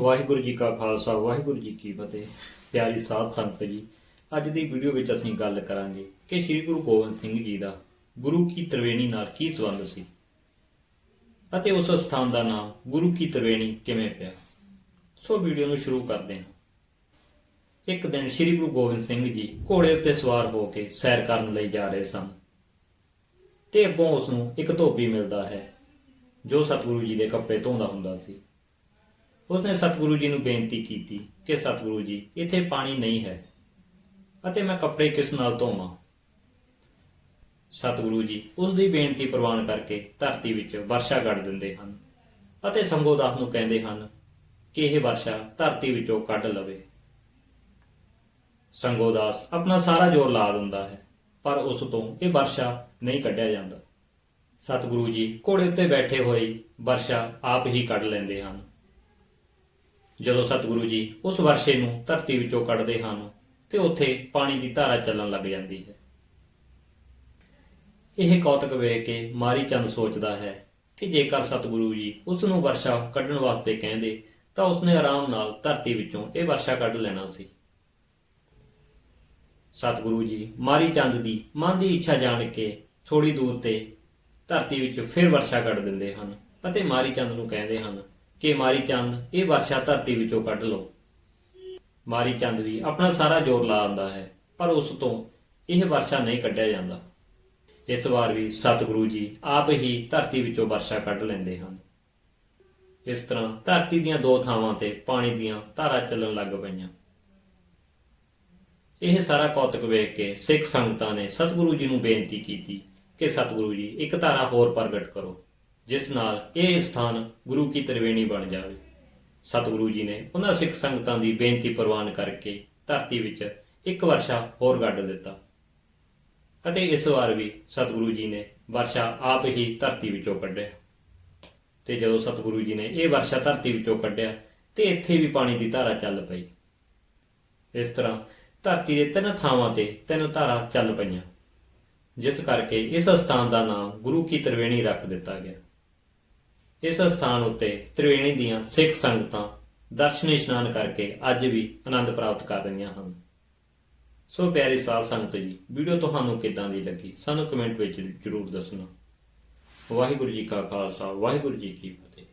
ਵਾਹਿਗੁਰੂ ਜੀ ਕਾ ਖਾਲਸਾ, ਵਾਹਿਗੁਰੂ ਜੀ ਕੀ ਫਤਿਹ। ਪਿਆਰੀ ਸਾਧ ਸੰਗਤ ਜੀ, ਅੱਜ ਦੀ ਵੀਡੀਓ ਵਿੱਚ ਅਸੀਂ ਗੱਲ ਕਰਾਂਗੇ ਕਿ ਸ੍ਰੀ ਗੁਰੂ ਗੋਬਿੰਦ ਸਿੰਘ ਜੀ ਦਾ ਗੁਰੂ ਕੀ ਤ੍ਰਿਵੇਣੀ ਨਾਲ ਕੀ ਸੰਬੰਧ ਸੀ ਅਤੇ ਉਸ ਸਥਾਨ ਦਾ ਨਾਮ ਗੁਰੂ ਕੀ ਤ੍ਰਿਵੇਣੀ ਕਿਵੇਂ ਪਿਆ। ਸੋ ਵੀਡੀਓ ਨੂੰ ਸ਼ੁਰੂ ਕਰਦੇ ਹਾਂ। ਇੱਕ ਦਿਨ ਸ੍ਰੀ ਗੁਰੂ ਗੋਬਿੰਦ ਸਿੰਘ ਜੀ ਘੋੜੇ ਉੱਤੇ ਸਵਾਰ ਹੋ ਕੇ ਸੈਰ ਕਰਨ ਲਈ ਜਾ ਰਹੇ ਸਨ ਤੇ ਅੱਗੋਂ ਉਸ ਨੂੰ ਇੱਕ ਧੋਬੀ ਮਿਲਦਾ ਹੈ, ਜੋ ਸਤਿਗੁਰੂ ਜੀ ਦੇ ਕੱਪੜੇ ਧੋਂਦਾ ਹੁੰਦਾ ਸੀ। ਉਸਨੇ ਸਤਿਗੁਰੂ ਜੀ ਨੂੰ ਬੇਨਤੀ ਕੀਤੀ ਕਿ ਸਤਿਗੁਰੂ ਜੀ, ਇੱਥੇ ਪਾਣੀ ਨਹੀਂ ਹੈ ਅਤੇ ਮੈਂ ਕੱਪੜੇ ਕਿਸ ਨਾਲ ਧੋਵਾਂ? ਸਤਿਗੁਰੂ ਜੀ ਉਸ ਦੀ ਬੇਨਤੀ ਪ੍ਰਵਾਨ ਕਰਕੇ ਧਰਤੀ ਵਿੱਚ ਵਰਸ਼ਾ ਕੱਢ ਦਿੰਦੇ ਹਨ ਅਤੇ ਸੰਗੋਦਾਸ ਨੂੰ ਕਹਿੰਦੇ ਹਨ ਕਿ ਇਹ ਵਰਸ਼ਾ ਧਰਤੀ ਵਿੱਚੋਂ ਕੱਢ ਲਵੇ। ਸੰਗੋਦਾਸ ਆਪਣਾ ਸਾਰਾ ਜ਼ੋਰ ਲਾ ਦਿੰਦਾ ਹੈ, ਪਰ ਉਸ ਤੋਂ ਇਹ ਵਰਸ਼ਾ ਨਹੀਂ ਕੱਢਿਆ ਜਾਂਦਾ। ਸਤਿਗੁਰੂ ਜੀ, ਘੋੜੇ ਉੱਤੇ ਬੈਠੇ ਹੋਏ ਵਰਸ਼ਾ ਆਪ ਹੀ ਕੱਢ ਲੈਂਦੇ ਹਨ। ਜਦੋਂ ਸਤਿਗੁਰੂ ਜੀ ਉਸ ਵਰਸ਼ੇ ਨੂੰ ਧਰਤੀ ਵਿੱਚੋਂ ਕੱਢਦੇ ਹਨ ਤੇ ਉੱਥੇ ਪਾਣੀ ਦੀ ਧਾਰਾ ਚੱਲਣ ਲੱਗ ਜਾਂਦੀ ਹੈ। ਇਹ ਕੌਤਕ ਵੇਖ ਕੇ ਮਾਰੀ ਚੰਦ ਸੋਚਦਾ ਹੈ ਕਿ ਜੇਕਰ ਸਤਿਗੁਰੂ ਜੀ ਉਸ ਨੂੰ ਵਰਸ਼ਾ ਕੱਢਣ ਵਾਸਤੇ ਕਹਿੰਦੇ, ਤਾਂ ਉਸਨੇ ਆਰਾਮ ਨਾਲ ਧਰਤੀ ਵਿੱਚੋਂ ਇਹ ਵਰਸ਼ਾ ਕੱਢ ਲੈਣਾ ਸੀ। ਸਤਿਗੁਰੂ ਜੀ ਮਾਰੀ ਚੰਦ ਦੀ ਮਨ ਦੀ ਇੱਛਾ ਜਾਣ ਕੇ ਥੋੜੀ ਦੂਰ ਤੇ ਧਰਤੀ ਵਿੱਚ ਫਿਰ ਵਰਸ਼ਾ ਕੱਢ ਦਿੰਦੇ ਹਨ ਅਤੇ ਮਾਰੀ ਚੰਦ ਨੂੰ ਕਹਿੰਦੇ ਹਨ ਕਿ ਮਾਰੀ ਚੰਦ, ਇਹ ਵਰਸ਼ਾ ਧਰਤੀ ਵਿੱਚੋਂ ਕੱਢ ਲਓ। ਮਾਰੀ ਚੰਦ ਵੀ ਆਪਣਾ ਸਾਰਾ ਜ਼ੋਰ ਲਾ ਆਂਦਾ ਹੈ, ਪਰ ਉਸ ਤੋਂ ਇਹ ਵਰਸ਼ਾ ਨਹੀਂ ਕੱਢਿਆ ਜਾਂਦਾ। ਇਸ ਵਾਰ ਵੀ ਸਤਿਗੁਰੂ ਜੀ ਆਪ ਹੀ ਧਰਤੀ ਵਿੱਚੋਂ ਵਰਸ਼ਾ ਕੱਢ ਲੈਂਦੇ ਹਨ। ਇਸ ਤਰ੍ਹਾਂ ਧਰਤੀ ਦੀਆਂ ਦੋ ਥਾਵਾਂ ਤੇ ਪਾਣੀ ਦੀਆਂ ਧਾਰਾ ਚੱਲਣ ਲੱਗ ਪਈਆਂ। ਇਹ ਸਾਰਾ ਕੌਤਕ ਵੇਖ ਕੇ ਸਿੱਖ ਸੰਗਤਾਂ ਨੇ ਸਤਿਗੁਰੂ ਜੀ ਨੂੰ ਬੇਨਤੀ ਕੀਤੀ ਕਿ ਸਤਿਗੁਰੂ ਜੀ ਇੱਕ ਧਾਰਾ ਹੋਰ ਪ੍ਰਗਟ ਕਰੋ। ਜਿਸ ਨਾਲ ਇਹ ਸਥਾਨ ਗੁਰੂ ਕੀ ਤ੍ਰਿਵੇਣੀ ਬਣ ਜਾਵੇ। ਸਤਿਗੁਰੂ ਜੀ ਨੇ ਉਹਨਾਂ ਸਿੱਖ ਸੰਗਤਾਂ ਦੀ ਬੇਨਤੀ ਪ੍ਰਵਾਨ ਕਰਕੇ ਧਰਤੀ ਵਿੱਚ ਇੱਕ ਵਰਸ਼ਾ ਹੋਰ ਗੱਡ ਦਿੱਤਾ। ਅਤੇ ਇਸ ਵਾਰ ਵੀ ਸਤਿਗੁਰੂ ਜੀ ਨੇ ਵਰਸ਼ਾ ਆਪ ਹੀ ਧਰਤੀ ਵਿੱਚੋਂ ਕੱਢਿਆ। ਤੇ ਜਦੋਂ ਸਤਿਗੁਰੂ ਜੀ ਨੇ ਇਹ ਵਰਸ਼ਾ ਧਰਤੀ ਵਿੱਚੋਂ ਕੱਢਿਆ, ਤੇ ਇੱਥੇ ਵੀ ਪਾਣੀ ਦੀ ਧਾਰਾ ਚੱਲ ਪਈ। ਇਸ ਤਰ੍ਹਾਂ ਧਰਤੀ ਦੇ ਤਿੰਨ ਥਾਵਾਂ ਤੇ ਤਿੰਨ ਧਾਰਾ ਚੱਲ ਪਈਆਂ। ਜਿਸ ਕਰਕੇ ਇਸ ਸਥਾਨ ਦਾ ਨਾਮ ਗੁਰੂ ਕੀ ਤ੍ਰਿਵੇਣੀ ਰੱਖ ਦਿੱਤਾ ਗਿਆ। ਇਸ ਸਥਾਨ ਉੱਤੇ ਤ੍ਰਿਵੇਣੀ ਦੀਆਂ ਸਿੱਖ ਸੰਗਤਾਂ ਦਰਸ਼ਨ ਇਸ਼ਨਾਨ ਕਰਕੇ ਅੱਜ ਵੀ ਆਨੰਦ ਪ੍ਰਾਪਤ ਕਰ ਰਹੀਆਂ ਹਨ। ਸੋ ਪਿਆਰੀ ਸਾਧ ਸੰਗਤ ਜੀ, ਵੀਡੀਓ ਤੁਹਾਨੂੰ ਕਿੱਦਾਂ ਦੀ ਲੱਗੀ, ਸਾਨੂੰ ਕਮੈਂਟ ਵਿੱਚ ਜਰੂਰ ਦੱਸਣਾ। ਵਾਹਿਗੁਰੂ ਜੀ ਕਾ ਖਾਲਸਾ, ਵਾਹਿਗੁਰੂ ਜੀ ਕੀ ਫਤਿਹ।